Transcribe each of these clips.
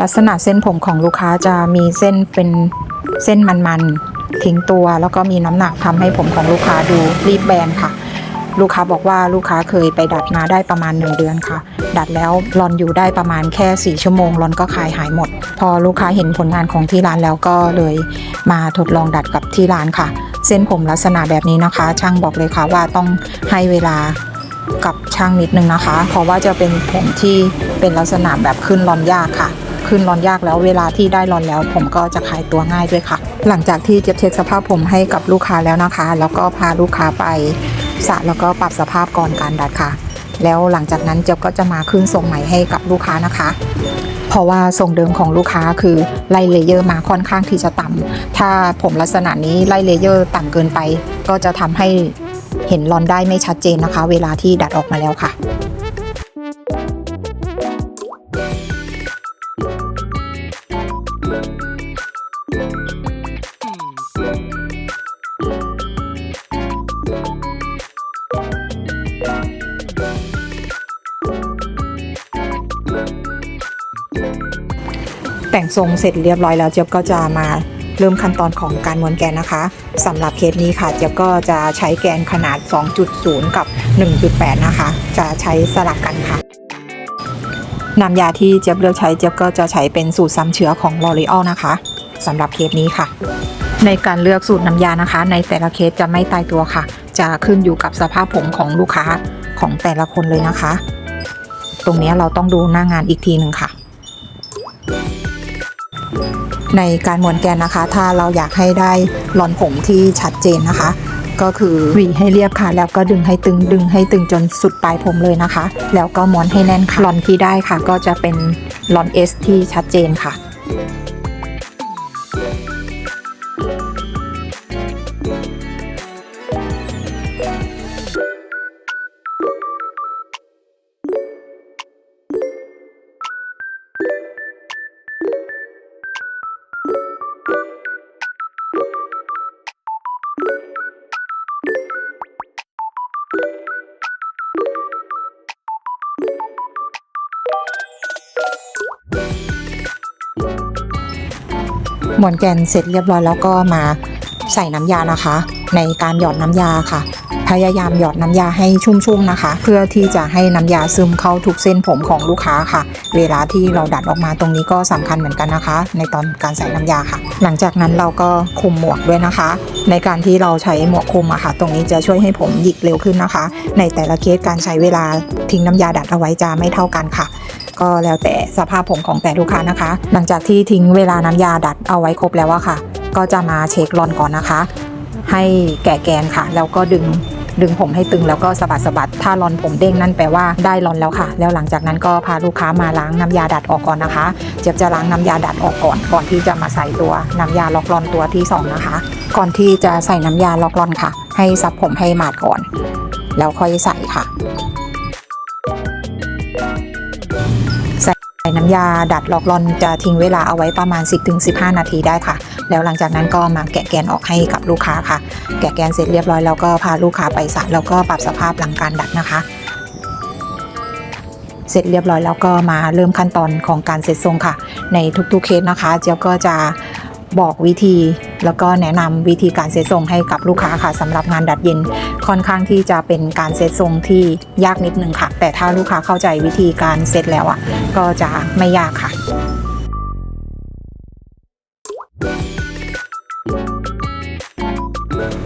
ลักษณะเส้นผมของลูกค้าจะมีเส้นเป็นเส้นมันๆทิ้งตัว แล้วก็มีน้ำหนักทำให้ผมของลูกค้าดูรีบแบนค่ะ ลูกค้าบอกว่าลูกค้าเคยไปดัดมาได้ประมาณ 1 เดือนค่ะ ดัดแล้วรอนอยู่ได้ประมาณแค่ 4 ชั่วโมงรอนก็คลายหายหมด พอลูกค้าเห็นผลงานของที่ร้านแล้วก็เลยมาทดลองดัดกับที่ร้านค่ะ เส้นผมลักษณะแบบนี้นะคะ ช่างบอกเลยค่ะว่าต้องให้เวลากับช่างนิดนึงนะคะ เพราะว่าจะเป็นผมที่เป็นลักษณะแบบขึ้นรอนยากค่ะ ขึ้นรอนยากแล้วเวลาที่ได้รอนแล้ว ผมก็จะขายตัวง่ายด้วยค่ะ หลังจากที่เจ็บเช็คสภาพผมให้กับลูกค้าแล้วนะคะ แล้วก็พาลูกค้าไปสระแล้วก็ปรับสภาพก่อนการดัดค่ะ แล้วหลังจากนั้นเจ๊ยบก็จะมาขึ้นทรงใหม่ให้กับลูกค้านะคะ เพราะว่าทรงเดิมของลูกค้าคือไล่เลเยอร์มาค่อนข้างที่จะต่ำถ้าผมลักษณะนี้ไล่เลเยอร์ต่ำเกินไป ก็จะทำให้เห็นรอนได้ไม่ชัดเจนนะคะ เวลาที่ดัดออกมาแล้วค่ะ แต่งทรงเสร็จเรียบร้อยแล้วเจี๊ยบก็จะมาเริ่มขั้นตอนของการม้วนแกนนะคะสำหรับเคสนี้ค่ะเจี๊ยบก็จะใช้แกนขนาด 2.0 กับ 1.8 นะคะ จะใช้สลับกันค่ะน้ำยาที่เจี๊ยบเลือกใช้เจี๊ยบก็จะใช้เป็นสูตรซ้ำเชื้อของ L'Oreal นะคะสำหรับเคสนี้ค่ะ ในการเลือกสูตรน้ำยานะคะ ในแต่ละเคสจะไม่ตายตัวค่ะ จะขึ้นอยู่กับสภาพผมของลูกค้าของแต่ละคนเลยนะคะ ตรงนี้เราต้องดูหน้างานอีกทีหนึ่งค่ะ ในการม้วนแกนนะคะ ถ้าเราอยากให้ได้รอนผมที่ชัดเจนนะคะ ก็คือหวีให้เรียบค่ะ แล้วก็ดึงให้ตึงดึงให้ตึงจนสุดปลายผมเลยนะคะ แล้วก็ม้วนให้แน่นค่ะรอนที่ได้ค่ะ ก็จะเป็นรอนเอสที่ชัดเจนค่ะ มวนแกนเสร็จเรียบร้อยแล้วก็มาใส่น้ำยานะคะ ในการหยอดน้ำยาค่ะ พยายามหยอดน้ำยาให้ชุ่มๆนะคะ เพื่อที่จะให้น้ำยาซึมเข้าทุกเส้นผมของลูกค้าค่ะ เวลาที่เราดัดออกมาตรงนี้ก็สำคัญเหมือนกันนะคะ ในตอนการใส่น้ำยาค่ะ หลังจากนั้นเราก็คุมหมวกด้วยนะคะ ในการที่เราใช้หมวกคุมอะค่ะ ตรงนี้จะช่วยให้ผมหยิกเร็วขึ้นนะคะ ในแต่ละเคสการใช้เวลาทิ้งน้ำยาดัดเอาไว้จะไม่เท่ากันค่ะ ก็แล้วแต่สภาพผมของแต่ลูกค้านะคะ หลังจากที่ทิ้งเวลาน้ำยาดัดเอาไว้ครบแล้วอะค่ะ ก็จะมาเช็ครอนก่อนนะคะ ให้แก่แกนค่ะ แล้วก็ดึงดึงผมให้ตึงแล้วก็สะบัดสะบัดถ้ารอนผมเด้งนั่นแปลว่าได้รอนแล้วค่ะ แล้วหลังจากนั้นก็พาลูกค้ามาล้างน้ำยาดัดออกก่อนนะคะ เจี๊ยบจะล้างน้ำยาดัดออกก่อน ก่อนที่จะมาใส่ตัวน้ำยาล็อกรอนตัวที่สองนะคะ ก่อนที่จะใส่น้ำยาล็อกรอนค่ะ ให้ซับผมให้หมาดก่อน แล้วค่อยใส่ค่ะ ยาดัดล็อกลอนจะทิ้งเวลาเอาไว้ประมาณ 10-15 นาทีได้ค่ะ แล้วหลังจากนั้นก็มาแกะแกนออกให้กับลูกค้าค่ะ แกะแกนเสร็จเรียบร้อยแล้วก็พาลูกค้าไปสระแล้วก็ปรับสภาพหลังการดัดนะคะ เสร็จเรียบร้อยแล้วก็มาเริ่มขั้นตอนของการเสร็จทรงค่ะ ในทุกๆเคสนะคะ เจ้าก็จะ บอกวิธี แล้วก็แนะนำวิธีการเซตทรงให้กับลูกค้าค่ะสำหรับงานดัดเย็นค่อนข้างที่จะเป็นการเซตทรงที่ยากนิดนึงค่ะ แต่ถ้าลูกค้าเข้าใจวิธีการเซตแล้วอะก็จะไม่ยากค่ะ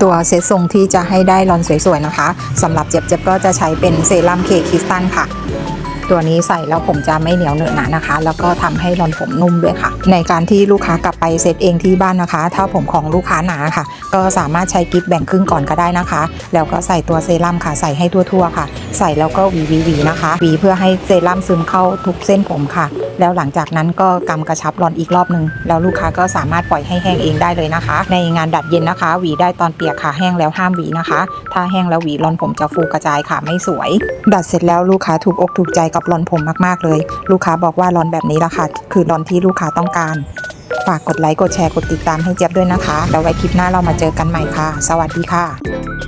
ตัวเซตทรงที่จะให้ได้รอนสวยๆนะคะสำหรับเจ็บเจ็บก็จะใช้เป็นเซรั่มเคคริสตัลค่ะ ตัวนี้ใส่แล้วผมจะไม่เหนียวเหนอะหนะนะคะ แล้วก็ทำให้รอนผมนุ่มด้วยค่ะ ในการที่ลูกค้ากลับไปเซตเองที่บ้านนะคะ ถ้าผมของลูกค้าหนาค่ะ ก็สามารถใช้กิ๊บแบ่งครึ่งก่อนก็ได้นะคะ แล้วก็ใส่ตัวเซรั่มค่ะใส่ให้ทั่วๆค่ะ ใส่แล้วก็วีวีวีนะคะวีเพื่อให้เซรั่มซึมเข้าทุกเส้นผมค่ะ แล้วหลังจากนั้นก็กำกระชับรอนอีกรอบหนึ่งแล้วลูกค้าก็สามารถปล่อยให้แห้งเองได้เลยนะคะ ในงานดัดเย็นนะคะหวีได้ตอนเปียกค่ะแห้งแล้วห้ามหวีนะคะ ถ้าแห้งแล้วหวีรอนผมจะฟูกระจายค่ะไม่สวย ดัดเสร็จแล้วลูกค้าถูกอกถูกใจกับรอนผมมากๆเลย ลูกค้าบอกว่ารอนแบบนี้ละค่ะคือรอนที่ลูกค้าต้องการฝากกดไลค์กดแชร์กดติดตามให้เจี๊ยบด้วยนะคะ แล้วไว้คลิปหน้าเรามาเจอกันใหม่ค่ะ สวัสดีค่ะ